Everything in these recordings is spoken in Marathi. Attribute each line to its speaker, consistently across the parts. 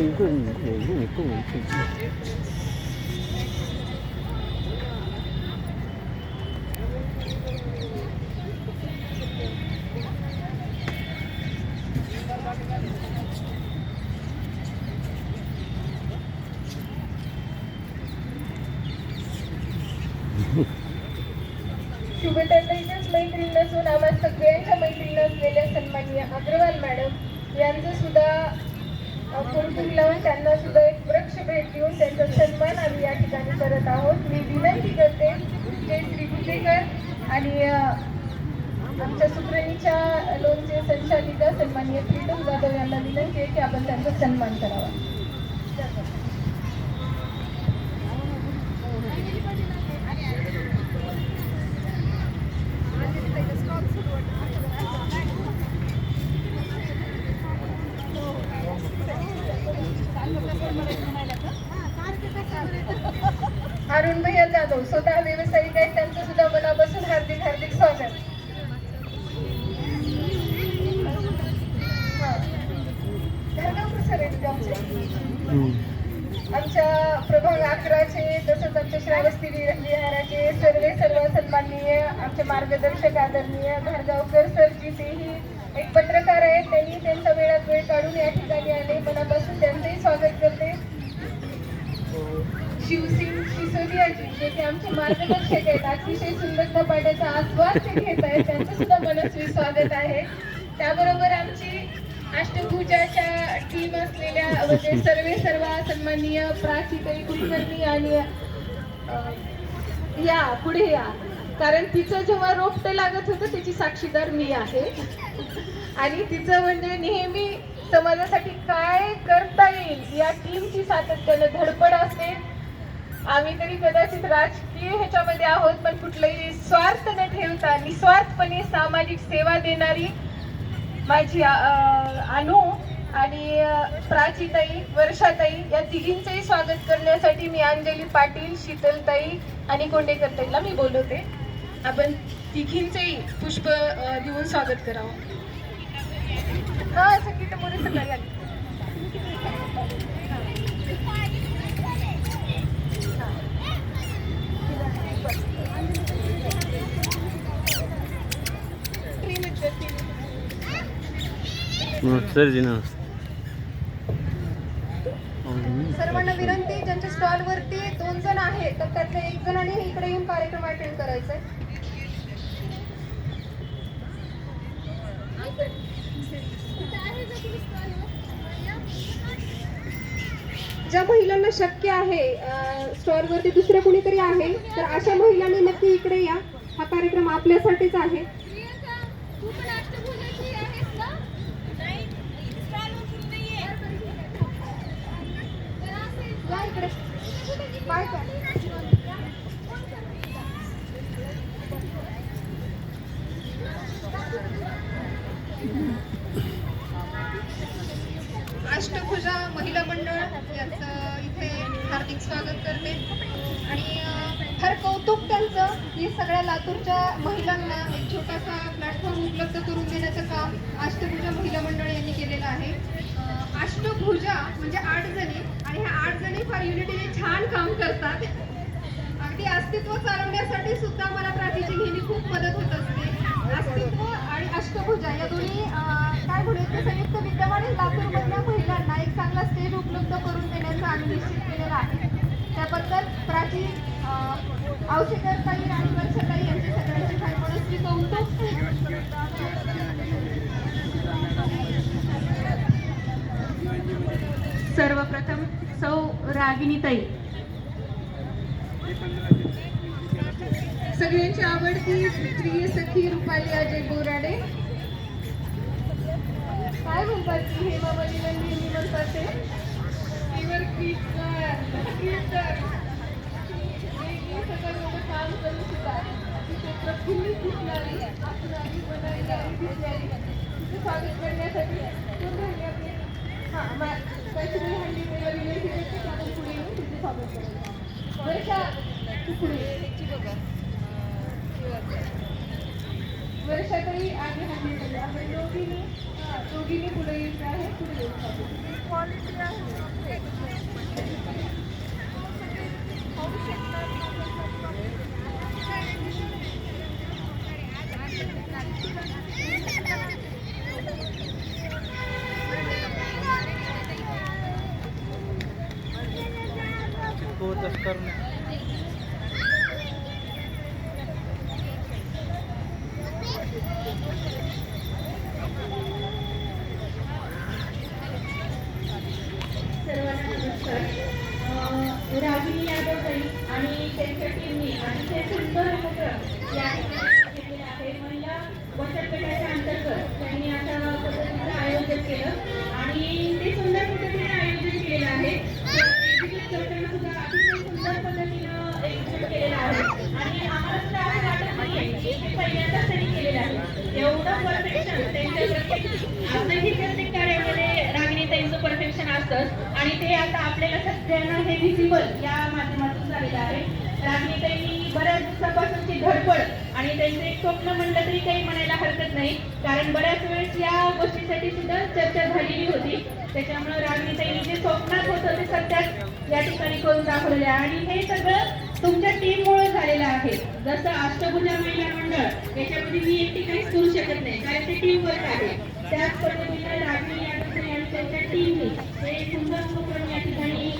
Speaker 1: 共共有共共共。
Speaker 2: शुभताईच्याच मैत्रीण नसून आम्हा सगळ्यांच्या मैत्रीण असलेल्या सन्माननीय अग्रवाल मॅडम यांचं सुद्धा कुलकुल लावून त्यांना सुद्धा एक वृक्ष भेट देऊन त्यांचा सन्मान आम्ही या ठिकाणी करत आहोत. मी विनंती करते जे श्री आणि आमच्या सुप्रणीच्या लोणचे संचालिका सन्माननीय प्रीतम जाधव यांना विनंती आहे की आपण त्यांचा सन्मान करावा अरुण भैया जाधव स्वतः व्यावसायिक आहेत त्यांचं सुद्धा मनापासून हार्दिक हार्दिक स्वागत हा. धर्मापूर सर आहेत का आमचे?
Speaker 1: हम्म.
Speaker 2: आमच्या प्रभाग अकराचे वस्ती विहाराचे सर्व सर्व सन्माननीय आमचे मार्गदर्शक आदरणीय भारगावकर सरजी तेही एक पत्रकार आहेत त्यांनी त्यांचा वेळात वेळ काढून या ठिकाणी आले. मनापासून त्यांचंही स्वागत करते. शिवसिंग सिसोदियाजी जे की आमचे मार्गदर्शक आहेत अतिशय सुंदर कपाट्याचा आस्वाद ते घेत आहेत त्यांचं सुद्धा मनस्वी स्वागत आहे. त्याबरोबर आमची अष्टभूजाच्या टीम असलेल्या म्हणजे सर्वे सर्व सन्माननीय प्राची कुलकर्णी आणि या पुढे या. कारण तिचं जेव्हा रोपटं लागत होतं त्याची साक्षीदार मी आहे. आणि तिचं म्हणजे नेहमी समाजासाठी काय करता येईल या टीमची सातत्यानं धडपड असते. आम्ही तरी कदाचित राजकीय ह्याच्यामध्ये आहोत पण कुठलाही स्वार्थ न ठेवता निस्वार्थपणे सामाजिक सेवा देणारी माझी अनु आणि प्राचीताई वर्षाताई या तिघींचंही स्वागत करण्यासाठी मी अंजली पाटील शीतलताई आणि कोंडेकरताईला मी बोलवते. आपण तिघींचंही पुष्प अं, देऊन स्वागत करावं. हा सगळी मोरे सकाळी
Speaker 1: नमस्ते जी नमस्ते
Speaker 2: विनंती ज्यांच्या स्टॉल वरती दोन जण आहेत तर त्यातल्या एक जणांनी इकडे येऊन कार्यक्रम अटेंड करायचा आहे ज्या महिलांना शक्य आहे स्टॉल वरती दुसरं कोणीतरी आहे तर अशा महिलांनी नक्की इकडे या. हा कार्यक्रम आपल्यासाठीच आहे. इकडे. अष्टभुजा महिला मंडळ याचं इथे हार्दिक स्वागत करते. आणि फार कौतुक त्यांचं की सगळ्या लातूरच्या महिलांना एक छोटासा प्लॅटफॉर्म उपलब्ध करून देण्याचं काम अष्टभुजा महिला मंडळ यांनी केलेलं आहे. अष्टभुजा म्हणजे आठ जणी ह्या आठ जणी फार युनिटीने छान काम करतात. अगदी अस्तित्व चालवण्यासाठी सुद्धा मला प्राचीची नेहमी खूप मदत होत असते. अस्तित्व आणि अष्टभुजा या दोन्ही काय म्हणू ते संयुक्त विद्यमाने लातूरमधल्या महिलांना एक चांगला स्टेज उपलब्ध करून देण्याचं आम्ही निश्चित केलेलं आहे. त्याबद्दल प्राची औषधर ताई आणि वर्षताई यांचे सगळ्यांचे फार मनस्वी कौतुक. रागिनीताई सगळ्यांची आवडती प्रिय सखी रुपाली अजय बोराडे काय म्हणतात की हेमा मालिनी नेहमी म्हणतात ते? काम सुद्धा तिथे प्रफुल्लित दिसणारी असणारी दिसणारी स्वागत करण्यासाठी कोण राहिले आपले? हां तू ये. वर्षाताई आणि आपण दोघींनी दोघींनी पुढे यायचं आहे पुढे येऊन स्वागत
Speaker 3: सर्वांना नमस्कार. अं, रागिनी यादव ताई आणि त्यांच्या टीमनी सुंदर उपक्रम या महिला बचत गटाच्या अंतर्गत त्यांनी अशा पद्धतीचं आयोजन केलं आणि ते सुंदर पद्धतीने आयोजन केलेलं आहे एक्झिक्यूट करताना सुद्धा अतिशय सुंदर पद्धतीनं एक्झिक्यूट केलेलं आहे आणि आम्हाला सुद्धा असं वाटत नाहीये की हे पहिल्यांदाच त्यांनी केलेलं आहे एवढं परफेक्शन त्यांच्या प्रत्येक आजही प्रत्येक कार्यामध्ये रागिणीताईंचं परफेक्शन असतंच आणि ते आता त्यांना सगळ्यांना हे व्हिजिबल या माध्यमातून झालेलं आहे. रागिणीताईंनी बऱ्याच दिवसापासूनची धडपड आणि त्यांचं एक स्वप्न म्हणलं तरी काही म्हणायला हरकत नाही. कारण बऱ्याच वेळेस या गोष्टीसाठी सुद्धा चर्चा झालेली होती. त्याच्यामुळं रागिणीताईंनी जे स्वप्नात होतं ते सत्यात या ठिकाणी करून दाखवलेलं आहे. आणि हे सगळं तुमच्या टीममुळे झालेलं आहे. जसं अष्टभुजा महिला मंडळ याच्यामध्ये मी एकटी काहीच करू शकत नाही. कारण ते टीम वर्क आहे. त्याच पद्धतीने रागिणी त्यांच्या टीमने हे सुंदर उपक्रम या ठिकाणी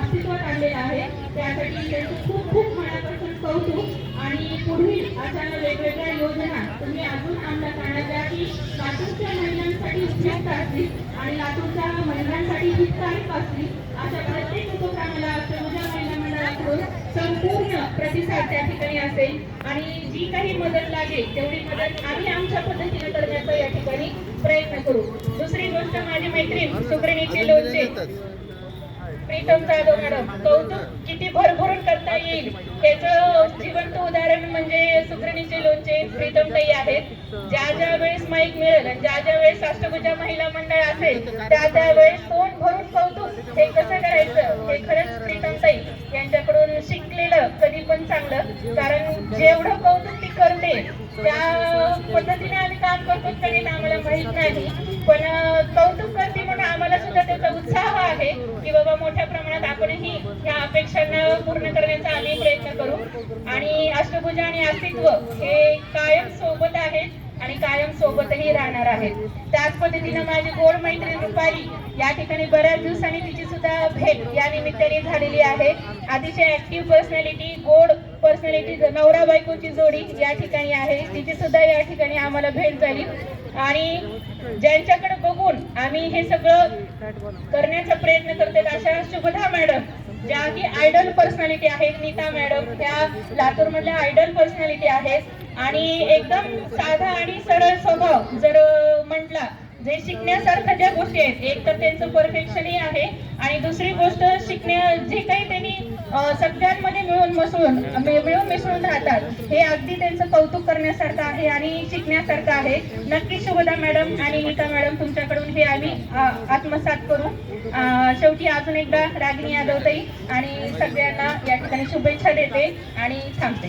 Speaker 3: अस्तित्वात आणलेला आहे त्यासाठी त्यांचं खूप खूप मनापासून कौतुक आणि पुढील अशा वेगवेगळ्या योजना तुम्ही अजून अंमलात आणा की लातूरच्या महिलांसाठी उपयुक्त असतील आणि लातूरच्या महिलांसाठी हितकारक असतील अशा प्रत्येक उपक्रमाला महिला मंडळाकडून संपूर्ण प्रतिसाद त्या ठिकाणी असेल आणि जी काही मदत लागेल तेवढी मदत आम्ही आमच्या पद्धतीने करण्याचा या ठिकाणी प्रयत्न करू. दुसरी आमच्या माझी मैत्रीण सुकरणीचे लोणचे प्रीतम जाधव मॅडम कौतुक किती भरभरून करता येईल? याचं जिवंत उदाहरण म्हणजे सुकरणीचे लोणचे प्रीतम ताई आहेत. ज्या ज्या वेळेस माईक मिळेल आणि ज्या ज्या वेळेस राष्ट्रपूजा महिला मंडळ असेल त्या त्या वेळेस तोंड भरून कौतुक? हे कसं करायचं? हे खरंच प्रीतम ताई यांच्याकडून शिकलेलं कधी पण चांगलं. कारण जेवढं कौतुक ती करते त्या पद्धतीने आम्ही काम करतो तरी आम्हाला माहीत नाही. पण कौतुक करते म्हणून आम्हाला सुद्धा त्याचा उत्साह आहे की बाबा मोठ्या प्रमाणात आपणही ह्या अपेक्षांना पूर्ण करण्याचा आम्ही प्रयत्न करू. आणि अष्टभुजा आणि अस्तित्व हे कायम सोबत आहेत आणि कायम सोबतही राहणार आहेत. त्याच पद्धतीनं माझी गोड मैत्रीण रुपाली या ठिकाणी बऱ्याच दिवसांनी तिची सुद्धा भेट या निमित्ताने झालेली आहे. अतिशय ऍक्टिव्ह पर्सनॅलिटी गोड पर्सनॅलिटी नवरा बायकोची जोडी या ठिकाणी आहे. तिची सुद्धा या ठिकाणी आम्हाला भेट झाली. आणि ज्यांच्याकडे बघून आम्ही हे सगळं करण्याचा प्रयत्न करतात अशा शुभधा मॅडम. ज्या की आयडल पर्सनॅलिटी आहेत नीता मॅडम त्या लातूर मधल्या आयडल पर्सनॅलिटी आहेत. आणि एकदम साधा आणि सरळ स्वभाव जर म्हटला जे शिकण्यासारख्या ज्या गोष्टी आहेत एक तर त्यांचं परफेक्शनही आहे. आणि दुसरी गोष्ट शिकण्या जे काही त्यांनी सगळ्यांमध्ये मिळून मिसळून मिळून मिसळून राहतात. हे अगदी त्यांचं कौतुक करण्यासारखं आहे आणि शिकण्यासारखं आहे. नक्की शुभदा मॅडम आणि नीता मॅडम तुमच्याकडून हे आम्ही आत्मसात करू. शेवटी अजून एकदा रागिनी यादवताई आणि सगळ्यांना या ठिकाणी शुभेच्छा देते आणि थांबते.